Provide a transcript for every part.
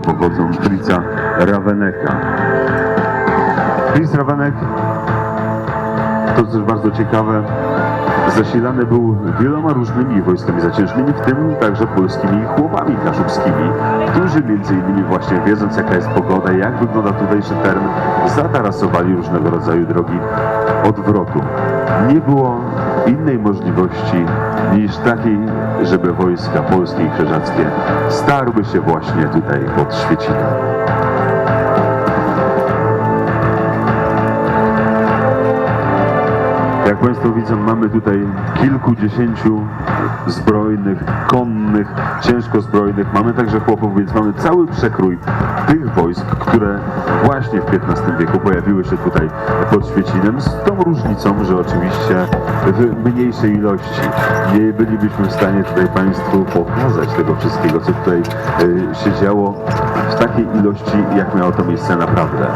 pochodzą z Frica Raveneka. Fritz Ravenek, to też bardzo ciekawe, zasilany był wieloma różnymi wojskami zaciężnymi, w tym także polskimi chłopami kaszubskimi, którzy między innymi właśnie wiedząc jaka jest pogoda, jak wygląda tutejszy teren, zatarasowali różnego rodzaju drogi odwrotu. Nie było innej możliwości niż takiej, żeby wojska polskie i krzyżackie starły się właśnie tutaj pod Świecinem. Jak Państwo widzą, mamy tutaj kilkudziesięciu zbrojnych, konnych, ciężko zbrojnych. Mamy także chłopów, więc mamy cały przekrój tych wojsk, które właśnie w XV wieku pojawiły się tutaj pod Świecinem, z tą różnicą, że oczywiście w mniejszej ilości. Nie bylibyśmy w stanie tutaj Państwu pokazać tego wszystkiego, co tutaj y, się działo w takiej ilości, jak miało to miejsce naprawdę.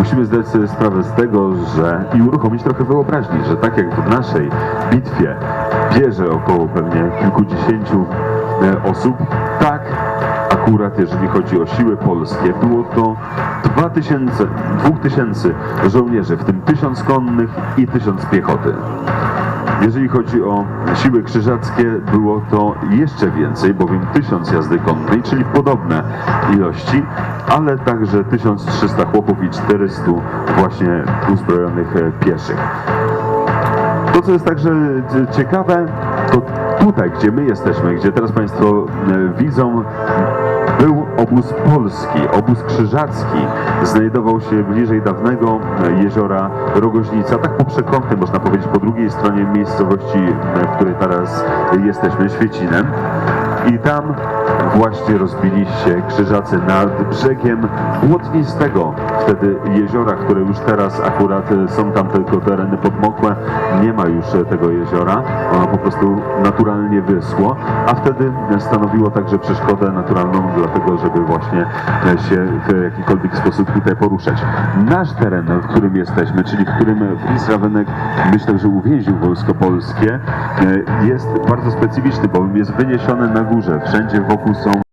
Musimy zdać sobie sprawę z tego, że i uruchomić trochę wyobraźni, że tak jak w naszej bitwie bierze około pewnie kilkudziesięciu e, osób, tak akurat jeżeli chodzi o siły polskie, było to 2000, 2000 żołnierzy, w tym 1000 konnych i 1000 piechoty. Jeżeli chodzi o siły krzyżackie, było to jeszcze więcej, bowiem 1000 jazdy konnej, czyli podobne ilości, ale także 1300 chłopów i 400 właśnie uzbrojonych pieszych. To, co jest także ciekawe, to tutaj, gdzie my jesteśmy, gdzie teraz Państwo e, widzą, był obóz polski, obóz krzyżacki. Znajdował się bliżej dawnego e, jeziora Rogoźnica, tak po przekątnej, można powiedzieć, po drugiej stronie miejscowości, e, w której teraz jesteśmy, Świecinem. I tam właśnie rozbili się krzyżacy nad brzegiem błotnistego wtedy jeziora, które już teraz akurat e, są tam tylko tereny podmokłe. Nie ma już e, tego jeziora, ono po prostu naturalnie wyschło, a wtedy stanowiło także przeszkodę naturalną dlatego, żeby właśnie e, się w jakikolwiek sposób tutaj poruszać. Nasz teren, w którym jesteśmy, czyli w którym Fris Ravenek myślę, że uwięził wojsko polskie, e, jest bardzo specyficzny, bowiem jest wyniesiony na górze. Wszędzie wokół są